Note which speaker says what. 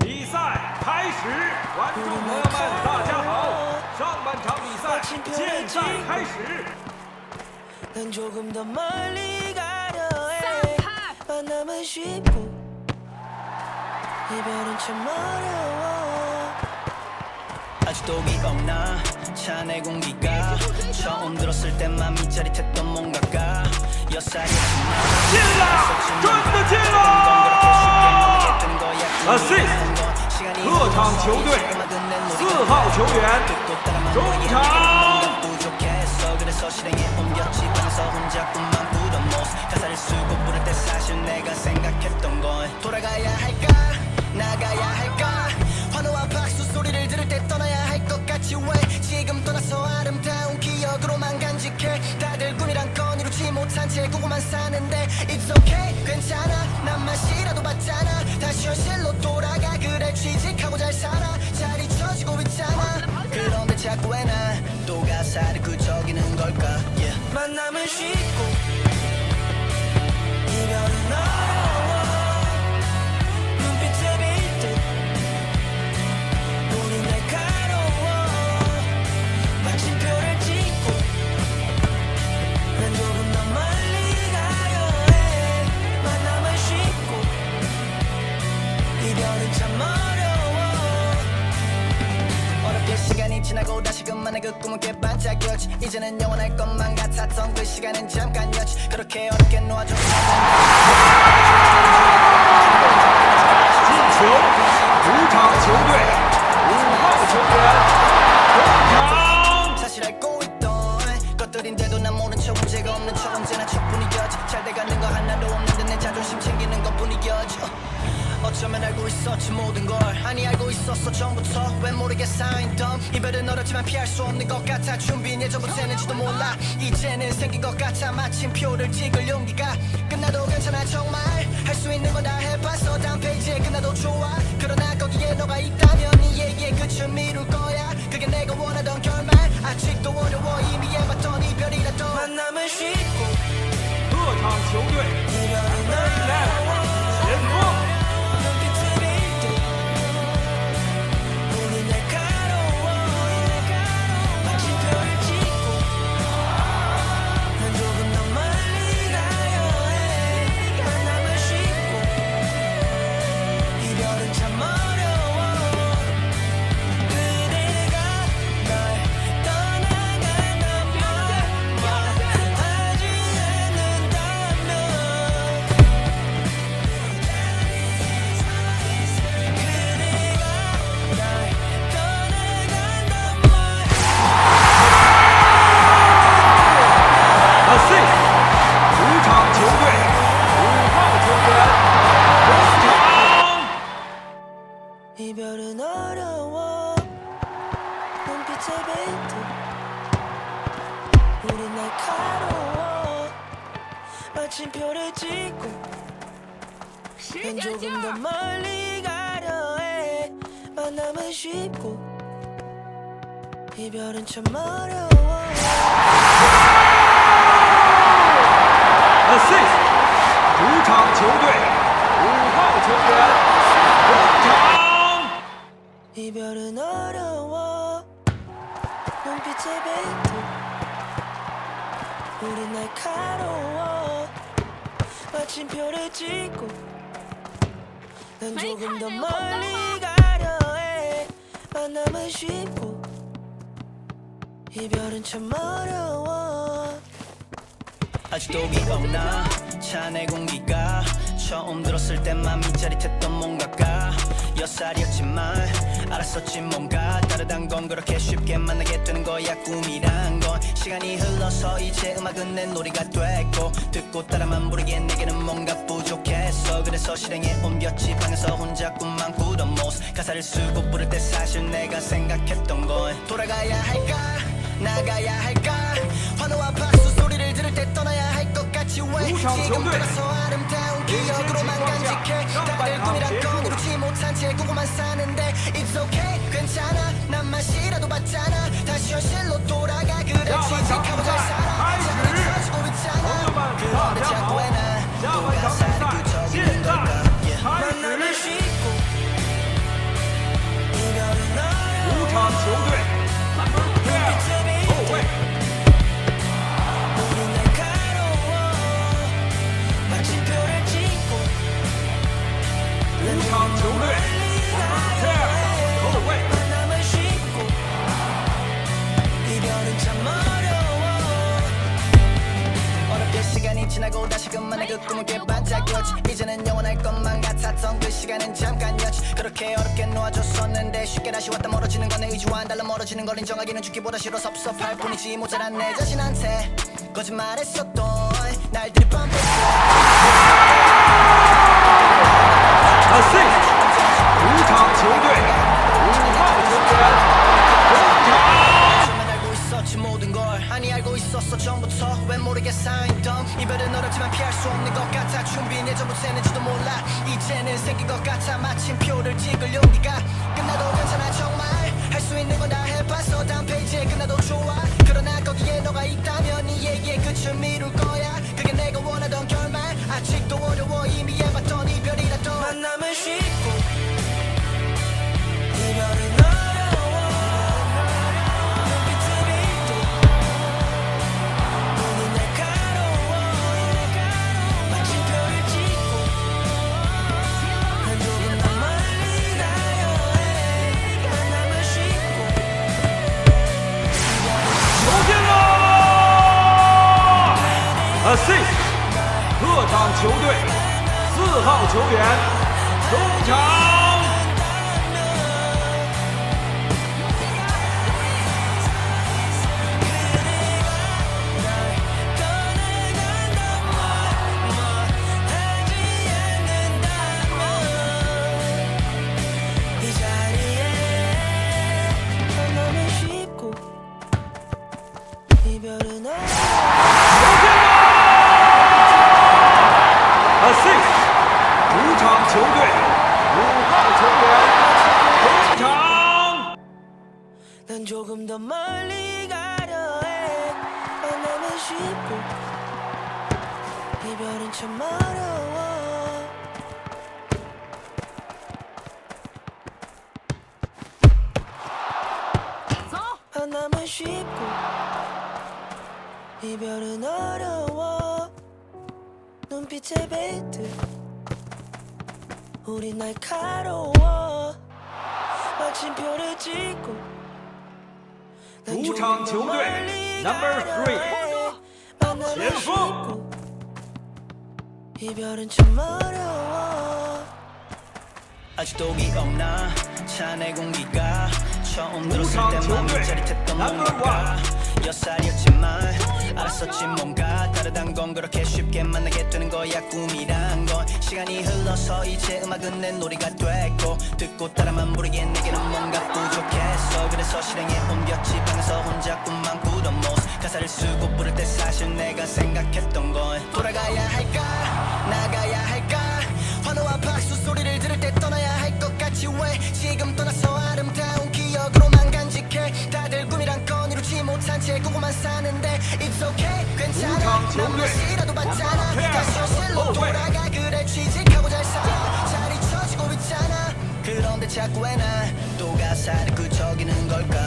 Speaker 1: 比赛开始，观众朋友们，大家好，上半场比赛现在开始。
Speaker 2: 上台。
Speaker 3: 아직도 기억나 차내 공기가 처음 들었을 때 맘이 짜릿했던 뭔가가 엿살이었지만
Speaker 1: 进了，真的进了！assist，客场球队四号球员中场。
Speaker 3: 부족했어 그래서 실행에 옮겼지 방에서 혼자 꿈만 꾸던 모습 가사를 쓰고 부를 때 사실 내가 생각했던 건 돌아가야 할까 나가야 할까 왜 지금 떠나서 아름다운 기억으로만 간직해. 다들 꿈이란 건 이루지 못한 채 꾸고만 사는데 It's okay 괜찮아. 난 맛이라도 봤잖아. 다시 현실로 돌아가. 그래 취직하고 잘 살아. 잘 잊혀지고 있잖아. 그런데 자꾸 왜난또 가사를 그저기는 걸까? Yeah.
Speaker 2: 만남은 쉽고
Speaker 3: 그 꿈은 개반짝이었지. 이제는 영원할 것만 같았던 그 시간은 잠깐이었지. 그렇게 어렵게
Speaker 1: 놓아준 음,
Speaker 3: 사실 알고 있던 것들인데도 난 모른 척 문제가 없는 척 언제나 척뿐이었지. 잘 돼가는 거 하나도 없는데 내 자존심 챙기는 것뿐이었지. 어, 어쩌면 알고 있었지 모든 걸. 아니 알고 있었어 전부터 왜 모르게 쌓인던 이별은 어렵지만 피할 수 없는 것 같아 준비는 예전부터 했는지도 몰라 이제는 생긴 것 같아 마침표를 찍을 용기가 끝나도 괜찮아 정말 할 수 있는 건 다 해봤어 다음 페이지에 끝나도 좋아 그러나 거기에 너가 있다면 네 얘기의 끝을 미룰 거야 그게 내가 원하던 결말 아직도 어려워 이미 해봤던 이별이라도
Speaker 2: 만남은 쉽고
Speaker 1: 客场球队
Speaker 2: 난 조금 더 멀리 가려 해 만남은 쉽고 이별은 참 어려워
Speaker 1: assist，主场球队五号球员中场。
Speaker 2: 이별은 어려워 눈빛에 뱉듯 우린 날카로워 마침표를 찍고 난 조금 더 멀리 가려 해. 만남은 쉽고 이별은 참 어려워.
Speaker 3: 아직도 기억나? 차내 공기가 처음 들었을 때 맘이 짜릿했던 뭔가가 엿살이었지만 알았었지 뭔가. 다르단 건 그렇게 쉽게 만나게 되는 거야 꿈이란 건 시간이 흘러서 이제 음악은 내 놀이가 됐고 듣고 따라만 부르기엔 내게는 뭔가 부족했어. 그래서 실행에 옮겼지. 방에서 혼자 꿈만 꾸던 모습. 가사를 쓰고 부를 때 사실 내가 생각했던 건 돌아가야 할까? 나가야 할까? 환호와 박수 소리를 들을 때 떠나야 할 것 같지 왜? 지금 돌아서 아름다운 기억으로만 간직해. 다들 꿈이란 건 이루지 못한 채 꾸고만 사는데 It's okay. 괜찮아. 난 맛이라도 봤잖아. 다시 현실로 돌아가 i'm on
Speaker 1: the outside
Speaker 3: i'm
Speaker 1: on
Speaker 3: the track 지나고 다시금 만의 그 꿈을 깨반짝였지. 이제는 영원할 것만 같았던 그 시간은 잠깐이었지. 그렇게 어렵게 놓아줬었는데 쉽게 다시 왔다 멀어지는 건 내 의지와는 달라 멀어지는 걸 인정하기는 죽기보다 싫어 섭섭할 뿐이지. 모자란 내 자신한테 거짓말했었던 날들이
Speaker 1: assist 球队四号球员中场
Speaker 2: 조금 더 멀리 가려 해. 만나면 쉽고 이별은 참 어려워. 만나면 쉽고 이별은 어려워. 눈빛에 뱉듯 우리 날카로워. 마침표를 찍고 난
Speaker 1: 主场球队 Number three 前锋
Speaker 2: 이별은 참 어려워
Speaker 3: 아직도 기억나 차내 공기가 처음 들었을
Speaker 1: 우상
Speaker 3: 때 마음이
Speaker 1: 球队
Speaker 3: 짜릿했던
Speaker 1: Number
Speaker 3: 뭔가 여살이었지만 알았었지 뭔가 다르단 건 그렇게 쉽게 만나게 되는 거야 꿈이란 건. 시간이 흘러서 이제 음악은 내 놀이가 됐고 듣고 따라만 부르기엔 내게는 뭔가 부족했어. 그래서 실행에 옮겼지 방에서 혼자 꿈만 꾸던 모습. 가사를 쓰고 부를 때 사실 내가 생각했던 건 돌아가야 할까 자꾸 왜 난 또 가사를 그저기는 걸까